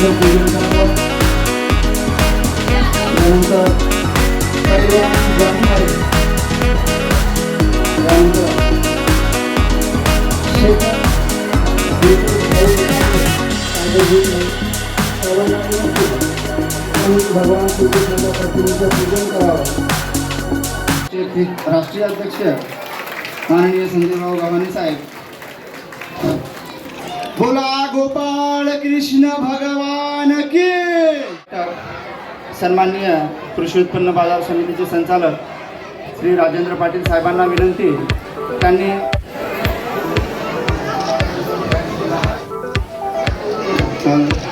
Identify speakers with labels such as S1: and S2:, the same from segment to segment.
S1: पूजन करावं त्यानंतर परिवार जाणणार त्यानंतर भगवान श्रीकृष्णाच्या प्रतिमेचं पूजन करावं राष्ट्रीय अध्यक्ष माननीय संजयभाऊ गावाने साहेब बोला गोपाळ कृष्ण भगवान की. सन्माननीय कृषी उत्पन्न बाजार समितीचे संचालक श्री राजेंद्र पाटील साहेबांना विनंती. त्यांनी यानंतर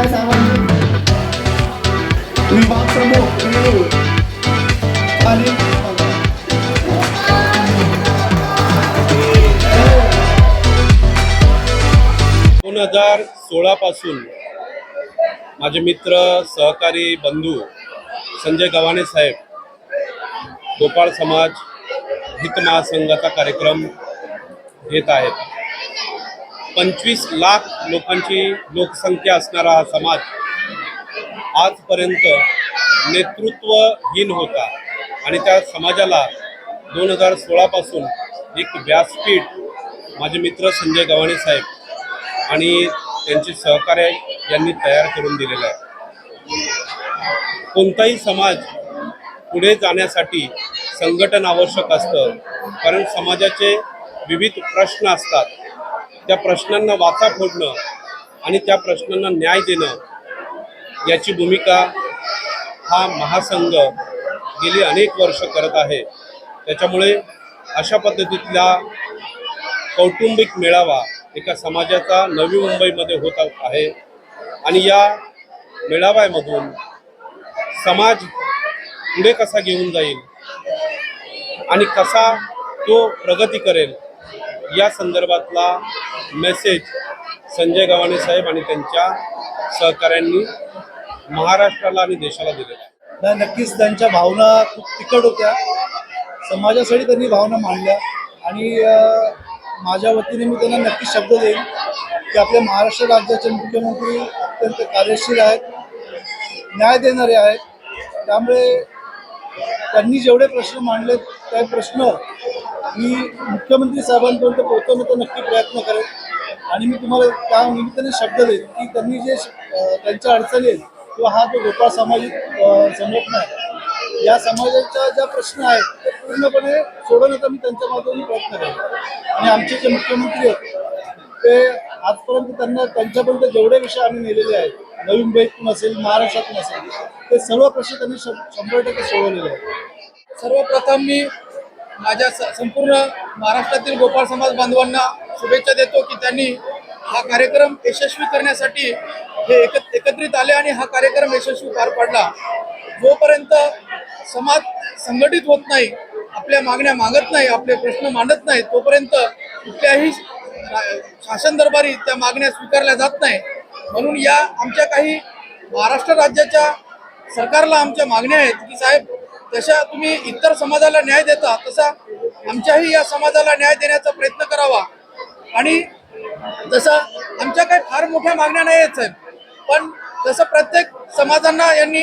S1: स्वागत विभाग प्रमुख आणि
S2: दोन हजार सोळा पासून माझे मित्र सहकारी बंधू संजय गव्हाणे साहेब गोपाळ समाज हित महासंघाचा कार्यक्रम घेत आहेत. पंचवीस लाख लोकांची लोकसंख्या असणारा हा समाज आजपर्यंत नेतृत्वहीन होता. आणि त्या समाजाला दोन हजार सोळापासून एक व्यासपीठ माझे मित्र संजय गव्हाणे साहेब आणि त्यांचे सहकार्य यांनी तयार करून दिलेलं आहे. कोणताही समाज पुढे जाण्यासाठी संघटन आवश्यक असतं कारण समाजाचे विविध प्रश्न असतात. त्या प्रश्नांना वाचा फोडणं आणि त्या प्रश्नांना न्याय देणं याची भूमिका हा महासंघ गेली अनेक वर्ष करत आहे. त्याच्यामुळे अशा पद्धतीतला कौटुंबिक मेळावा एका समाजाचा नवी मुंबईमध्ये होत आहे आणि या मेळाव्यामधून समाज पुढे कसा घेऊन जाईल आणि कसा तो प्रगती करेल या संदर्भातला मेसेज संजय गव्हाणे साहेब आणि त्यांच्या सहकाऱ्यांनी महाराष्ट्राला आणि देशाला दिलेला आहे.
S3: नाही नक्कीच त्यांच्या भावना खूप तिखट होत्या. समाजासाठी त्यांनी भावना मांडल्या. आणि माझ्या वतीने मी त्यांना नक्की शब्द देईन की आपल्या महाराष्ट्र राज्याचे मुख्यमंत्री अत्यंत कार्यशील आहेत न्याय देणारे आहेत. त्यामुळे त्यांनी जेवढे प्रश्न मांडले ते प्रश्न मी मुख्यमंत्री साहेबांपर्यंत पोहोचवण्याचा नक्की प्रयत्न करेन आणि मी तुम्हाला त्या निमित्ताने शब्द देईन की त्यांनी जे त्यांच्या अडचणी आहेत किंवा हा जो गोपाळ सामाजिक संघटना आहे या समाजाच्या ज्या प्रश्न आहेत ते पूर्णपणे सोडवण्याचा मी त्यांच्या माध्यमातून प्रयत्न करेन. आणि आमचे जे मुख्यमंत्री आहेत ते आजपर्यंत त्यांना त्यांच्यापर्यंत जेवढे विषय आम्ही नेलेले आहेत नवी मुंबईतून असेल महाराष्ट्रातून असेल ते सर्व प्रश्न त्यांनी शंभर टक्के सोडवलेले आहेत.
S4: सर्वप्रथम मी माझ्या स- संपूर्ण महाराष्ट्रातील गोपाळ समाज बांधवांना शुभेच्छा देतो की त्यांनी हा कार्यक्रम यशस्वी करण्यासाठी हे एक एकत्रित आले आणि हा कार्यक्रम यशस्वी पार पाडला. जोपर्यंत समाज संघटित होत नाही आपल्या मागण्या मागत नाही आपले प्रश्न मांडत नाही तोपर्यंत कुठल्याही शासन दरबारी त्या मागण्या स्वीकारल्या जात नाही. म्हणून या आमच्या काही महाराष्ट्र राज्याच्या सरकारला आमच्या मागण्या आहेत की साहेब जशा तुम्ही इतर समाजाला न्याय देता तसा आमच्याही या समाजाला न्याय देण्याचा प्रयत्न करावा. आणि जसं आमच्या काही फार मोठ्या मागण्या नाही आहेत साहेब. पण जसं प्रत्येक समाजांना यांनी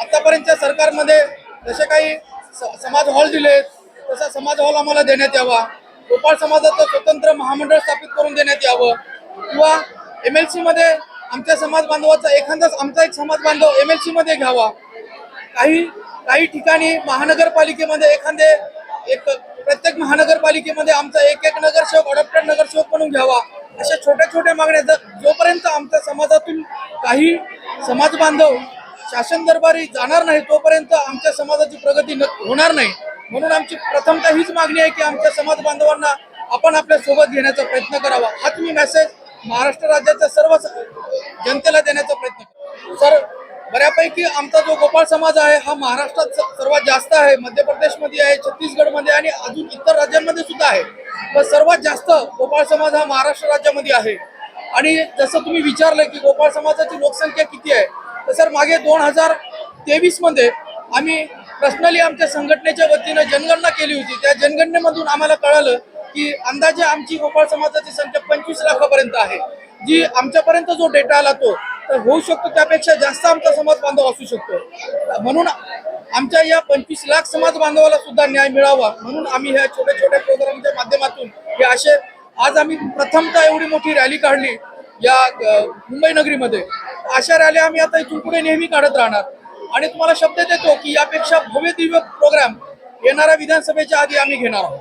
S4: आतापर्यंतच्या सरकारमध्ये जसे काही स- समाज हॉल दिलेत तसा समाज हॉल आम्हाला देण्यात यावा. गोपाळ समाजाचं स्वतंत्र महामंडळ स्थापित करून देण्यात यावं. किंवा एम एल सीमध्ये आमच्या समाज बांधवाचा एखादाच आमचा एक समाज बांधव एम एल सीमध्ये घ्यावा. काही काही ठिकाणी महानगरपालिकेमध्ये एखादे एक प्रत्येक महानगरपालिकेमध्ये आमचा एक एक नगरसेवक अडॉप्टेड नगरसेवक म्हणून घ्यावा. अशा छोट्या छोट्या मागण्या जर जोपर्यंत आमच्या समाजातून काही समाज बांधव शासन दरबारी जाणार नाही तोपर्यंत आमच्या समाजाची प्रगती न होणार नाही. म्हणून आमची प्रथमतः हीच मागणी आहे की आमच्या समाज बांधवांना आपण आपल्यासोबत घेण्याचा प्रयत्न करावा. हाच मी मेसेज महाराष्ट्र राज्याच्या सर्व जनतेला देण्याचा प्रयत्न करतो सर बऱ्यापैकी आमचा जो गोपाळ समाज आहे हा महाराष्ट्रात सर्वात जास्त आहे. मध्य प्रदेशमध्ये आहे छत्तीसगडमध्ये आणि अजून इतर राज्यांमध्ये सुद्धा आहे. पण सर्वात जास्त गोपाळ समाज हा महाराष्ट्र राज्यामध्ये आहे. आणि जसं तुम्ही विचारलं की गोपाळ समाजाची लोकसंख्या किती आहे तर सर मागे दोन हजार तेवीसमध्ये आम्ही पर्सनली आमच्या संघटनेच्या वतीनं जनगणना केली होती. त्या जनगणनेमधून आम्हाला कळालं की अंदाजे आमची गोपाळ समाजाची संख्या पंचवीस लाखापर्यंत आहे. जी आमच्यापर्यंत जो डेटा आला तो तर होऊ शकतो त्यापेक्षा जास्त आमचा समाज बांधव असू शकतो. म्हणून आमच्या या पंचवीस लाख समाज बांधवाला सुद्धा न्याय मिळावा म्हणून आम्ही ह्या छोट्या छोट्या प्रोग्रामच्या माध्यमातून हे असे आज आम्ही प्रथमतः एवढी मोठी रॅली काढली या मुंबई नगरीमध्ये. अशा रॅल्या आम्ही आता इथून पुढे नेहमी काढत राहणार. आणि तुम्हाला शब्द देतो की यापेक्षा भव्य दिव्य प्रोग्राम येणाऱ्या विधानसभेच्या आधी आम्ही घेणार आहोत.